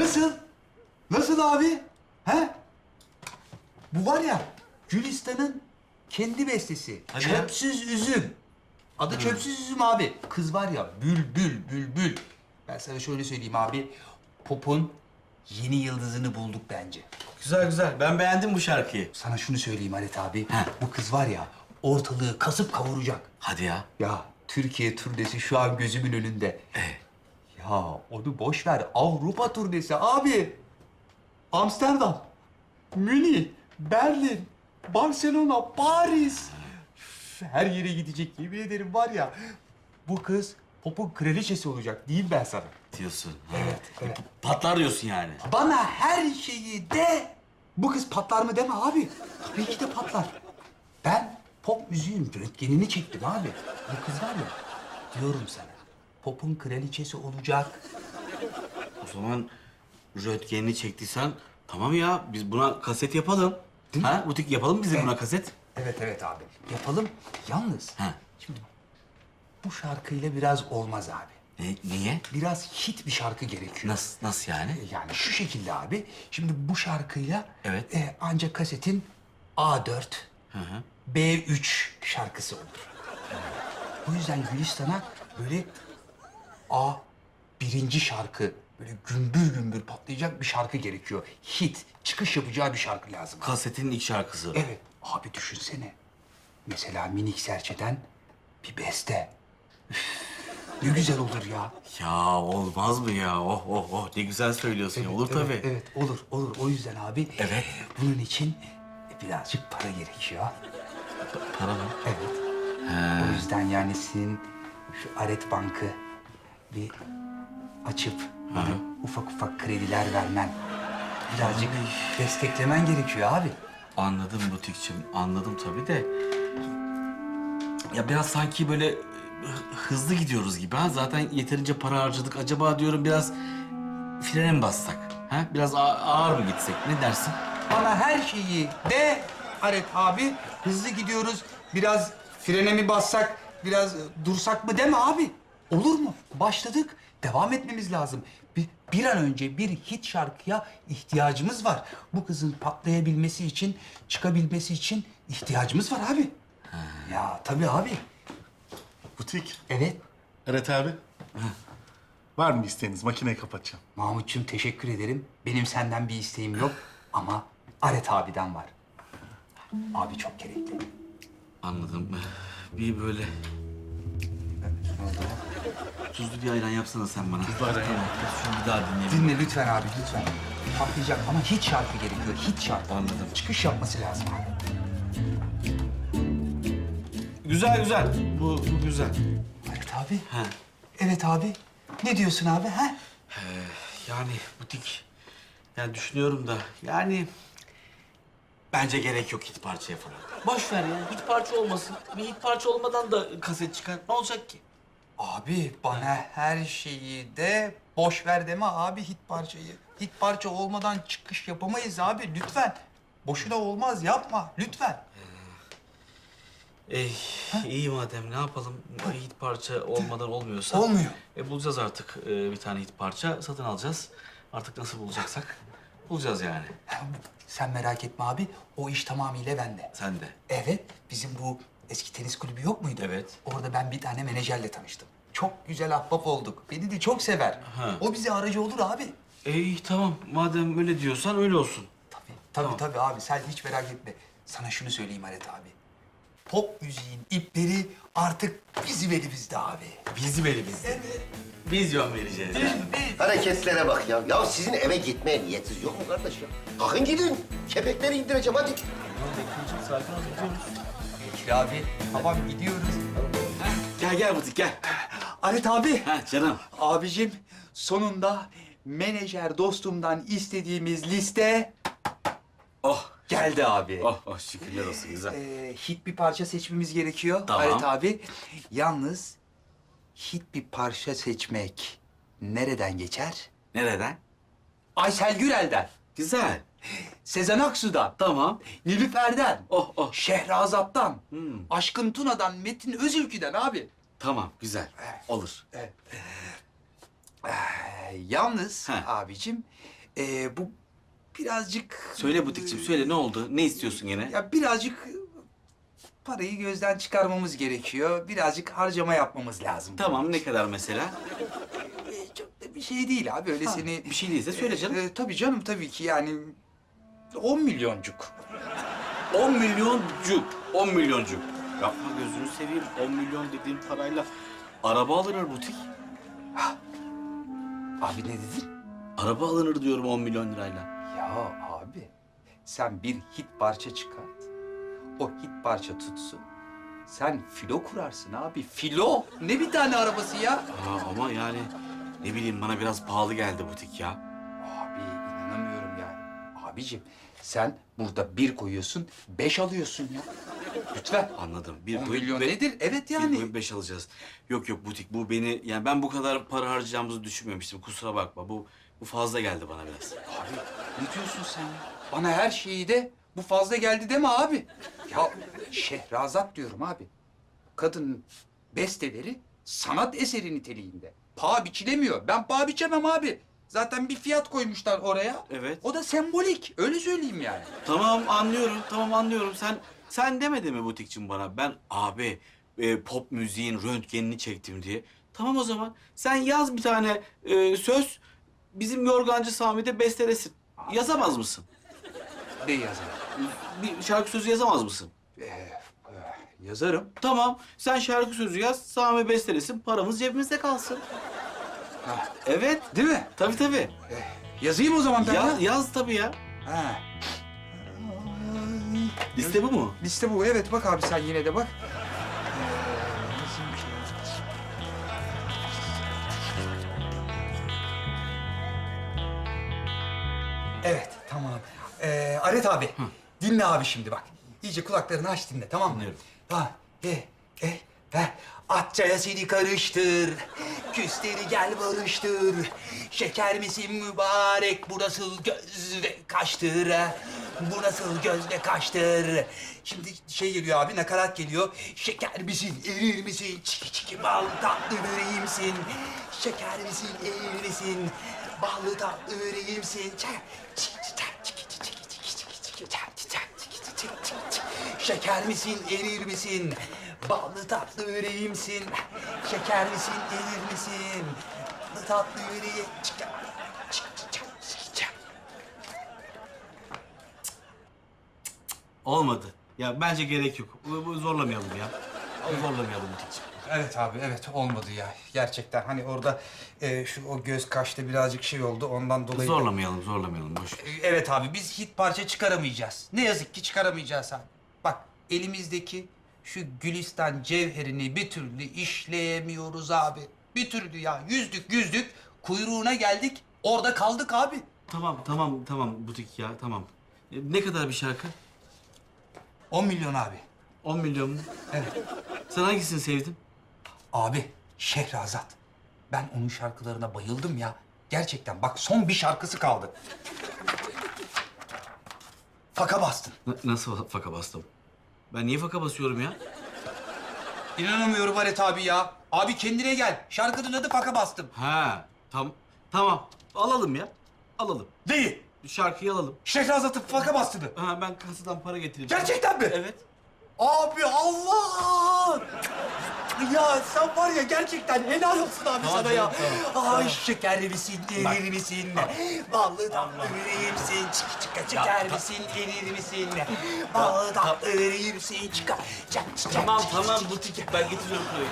Nasıl? Nasıl abi? He? Bu var ya Gülistan'ın kendi bestesi. Hadi ya. Çöpsüz üzüm. Adı çöpsüz üzüm abi. Kız var ya bülbül bülbül. Ben sana şöyle söyleyeyim abi. Pop'un yeni yıldızını bulduk bence. Güzel güzel. Ben beğendim bu şarkıyı. Sana şunu söyleyeyim Halit abi. Bu kız var ya ortalığı kasıp kavuracak. Hadi ya. Ya Türkiye turnesi şu an gözümün önünde. Ya onu boş ver. Avrupa turnesi abi. Amsterdam, Münih, Berlin, Barcelona, Paris. Üf, Her yere gidecek yemin ederim var ya. Bu kız popun kraliçesi olacak diyeyim ben sana. Diyorsun. Evet. Patlar diyorsun yani. Bana her şeyi de. Bu kız patlar mı deme abi. Tabii ki de patlar. Ben pop müziğin röntgenini çektim abi. Bu kız var ya diyorum sana. Popun kraliçesi olacak. O zaman röntgenini çektiysen tamam ya biz buna kaset yapalım. Değil mi? ha? Butik yapalım biz de buna kaset. Evet evet abi. Yapalım. Yalnız Ha. şimdi bu şarkıyla biraz olmaz abi. Ne, niye? Biraz hit bir şarkı gerekiyor. Nasıl, nasıl yani? Yani şu şekilde abi. Şimdi bu şarkıyla Evet. e, ancak kasetin A4, Hı hı. B3 şarkısı olur. O yüzden Gülistan'a böyle A birinci şarkı böyle gümbür gümbür patlayacak bir şarkı gerekiyor. Hit, çıkış yapacağı bir şarkı lazım. Kasetin ilk şarkısı. Evet. Abi düşünsene. Mesela minik serçeden bir beste. Üf, ne güzel olur ya. Ya olmaz mı ya? Oh oh oh ne güzel söylüyorsun ya. Olur tabii. Evet, olur, olur. O yüzden abi. Evet. Bunun için birazcık para gerekiyor. Para mı? Evet. O yüzden yani senin şu Aret Bank'ı bir açıp böyle ufak ufak krediler vermen, birazcık desteklemen gerekiyor abi. Anladım butikçim. Anladım tabii de. Ya biraz sanki böyle hı- hızlı gidiyoruz gibi ha. Zaten yeterince para harcadık. Acaba diyorum biraz frene mi bassak? Ha? Biraz ağır mı gitsek? Ne dersin? Bana her şeyi de Aret abi. Hızlı gidiyoruz. Biraz frene mi bassak, biraz e, dursak mı deme abi. Olur mu? Başladık. Devam etmemiz lazım. Bir, bir an önce bir hit şarkıya ihtiyacımız var. Bu kızın patlayabilmesi için, çıkabilmesi için ihtiyacımız var abi. Ya tabii abi. Butik. Evet. Evet abi. Var mı isteğiniz? Makineyi kapatacağım. Mahmutçum teşekkür ederim. Benim senden bir isteğim yok ama Aret abiden var. Abi çok gerekli. Anladım. Bir böyle tuzlu bir ayran yapsana sen bana. Tuzlu ayran Tamam. Şunu bir daha dinleyelim. Dinle lütfen abi lütfen. Patlayacak ama hit şarkı gerekiyor. Hit şarkı. Anladım. Çıkış yapması lazım abi. Güzel güzel. Bu, bu güzel. Evet abi. Ha. Evet abi. Ne diyorsun abi ha? Yani butik. Yani düşünüyorum da yani bence gerek yok hit parçaya falan. Boş ver ya. Hit parça olmasın. Bir hit parça olmadan da kaset çıkar. Ne olacak ki? Abi bana her şeyi de boş ver deme abi hit parçayı. Hit parça olmadan çıkış yapamayız abi lütfen. Boşuna olmaz yapma lütfen. Ey, iyi madem ne yapalım? Hit parça olmadan olmuyorsa. Olmuyor. E, bulacağız artık e, bir tane hit parça. Satın alacağız. Artık nasıl bulacaksak bulacağız yani. Sen merak etme abi o iş tamamıyla bende. Sen de. Evet, bizim bu eski tenis kulübü yok muydu? Evet. Orada ben bir tane menajerle tanıştım. Çok güzel ahbap olduk. Beni de çok sever. Ha. O bize aracı olur abi. İyi tamam. Madem öyle diyorsan öyle olsun. Tabii, tabii Tamam. tabii abi. Sen hiç merak etme. Sana şunu söyleyeyim Halit abi. Pop müziğin ipleri artık bizim elimizde abi. Bizim elimizde. Evet. Biz yön vereceğiz. Hareketlere bak ya. Ya sizin eve gitmeye niyetiniz yok mu kardeş ya? Kalkın gidin. Kepekleri indireceğim hadi. Sakin ol, gidiyoruz. Bekir abi, tamam gidiyoruz. Gel gel butik gel. Halit abi. Ha canım. Abicim sonunda menajer dostumdan istediğimiz liste Oh. geldi abi. Oh oh şükürler olsun güzel. Ee, hit bir parça seçmemiz gerekiyor. Tamam. Evet abi. Yalnız hit bir parça seçmek nereden geçer? Nereden? Aysel Gürel'den, Güzel. Sezen Aksu'dan, Tamam. Nilüfer'den, Oh oh. Şehrazat'tan, Hmm. Aşkın Tuna'dan, Metin Özülkü'den abi. Tamam güzel. Olur. Evet. Ee, yalnız Heh. abicim ee, bu birazcık... Söyle butikçim söyle ne oldu? Ne istiyorsun gene? Ya birazcık parayı gözden çıkarmamız gerekiyor. Birazcık harcama yapmamız lazım. Tamam ne kadar mesela? Ee, çok da bir şey değil abi öyle Ha, seni... bir şey değilse söyle canım. Ee, tabii canım tabii ki yani 10 milyoncuk. 10 milyoncuk. 10 milyoncuk. Yapma gözünü seveyim. 10 milyon dediğin parayla araba alınır butik. Abi ne dedin? Araba alınır diyorum 10 milyon lirayla. Ya abi sen bir hit parça çıkart. O hit parça tutsun. Sen filo kurarsın abi. Filo. Ne bir tane arabası ya? Aa, ama yani ne bileyim bana biraz pahalı geldi butik ya. Abi inanamıyorum yani. Abicim sen burada bir koyuyorsun, beş alıyorsun ya. Lütfen. Anladım. Bir 10 bu- milyon be- nedir? Evet Bir yani. boyun beş alacağız. Yok yok butik bu beni yani ben bu kadar para harcayacağımızı düşünmemiştim. Kusura bakma bu bu fazla geldi bana biraz. Abi ne diyorsun sen ya? Bana her şeyi de bu fazla geldi deme abi. Ya Şehrazat diyorum abi. Kadının besteleri sanat eseri niteliğinde. Paha biçilemiyor. Ben paha biçemem abi. Zaten bir fiyat koymuşlar oraya. Evet. O da sembolik. Öyle söyleyeyim yani. Tamam anlıyorum. Tamam anlıyorum. Sen sen demedin mi butikçim bana? Ben abi e, pop müziğin röntgenini çektim diye. Tamam o zaman. Sen yaz bir tane e, söz bizim yorgancı Sami'de bestelesin. Yazamaz mısın? Ne yazar? Bir şarkı sözü yazamaz mısın? Yazarım. Tamam. Sen şarkı sözü yaz. Sami bestelesin. Paramız cebimizde kalsın. Ha, Evet. değil mi? Tabii tabii. Yazayım o zaman ben Ya, ya. yaz tabii ya. Ha. Liste bu mu? Liste bu. Evet bak abi sen yine de bak. Ee, şey. Evet tamam. Ee, Aret abi dinle abi şimdi bak. İyice kulaklarını aç dinle tamam mı? Dinliyorum. Ha, e, e, ver. Atçaya seni karıştır. Küsleri gel barıştır. Şeker misin mübarek? Bu nasıl göz ve kaştır? Bu nasıl göz ve kaştır? Şimdi şey geliyor abi, nakarat geliyor. Şeker misin, erir misin? Çiki çiki bal tatlı böreğimsin. Şeker misin, erir misin? Ballı tatlı böreğimsin. Çiki çiki çiki çiki çiki çiki çak, çak, çiki çiki çiki çiki. Şeker misin, erir misin? Ballı tatlı böreğimsin. Şeker misin, erir misin? Ballı tatlı böreğim. Çıkar, çık, çık, çık, çık, çık. Olmadı. Ya bence gerek yok. Bu, bu zorlamayalım ya. Zorlamayalım butikçim. Evet abi, evet olmadı ya. Gerçekten hani orada e, şu o göz kaşta birazcık şey oldu. Ondan dolayı... Zorlamayalım, zorlamayalım. Boş. ver. E, Evet abi, biz hit parça çıkaramayacağız. Ne yazık ki çıkaramayacağız abi. Bak, elimizdeki şu Gülistan cevherini bir türlü işleyemiyoruz abi. Bir türlü ya. Yüzdük, yüzdük. Kuyruğuna geldik. Orada kaldık abi. Tamam, tamam, tamam butik ya, tamam. E, Ne kadar bir şarkı? 10 milyon abi. 10 milyon mu? Evet. Sen hangisini sevdin? Abi, Şehrazat. Ben onun şarkılarına bayıldım ya. Gerçekten bak son bir şarkısı kaldı. Faka bastın. Na- nasıl faka bastım? Ben niye faka basıyorum ya? İnanamıyorum Aret abi ya. Abi kendine gel. Şarkının adı Faka bastım. Ha, tam, tamam. Alalım ya. Alalım. Değil. Şarkıyı alalım. Şehrazat'ın Faka bastığını. Ha, ben kasadan para getireceğim. Gerçekten mi? Evet. Abi Allah! Ya sen var ya gerçekten helal olsun abi Tamam, sana ya. tamam, Ay şeker misin, erir misin? Ballı tatlı misin? Çık çıka şeker misin, erir misin? Ballı tatlı misin? Çıka. Çak, çak, Tamam, çak, tamam çak, butik. Ben getiriyorum parayı.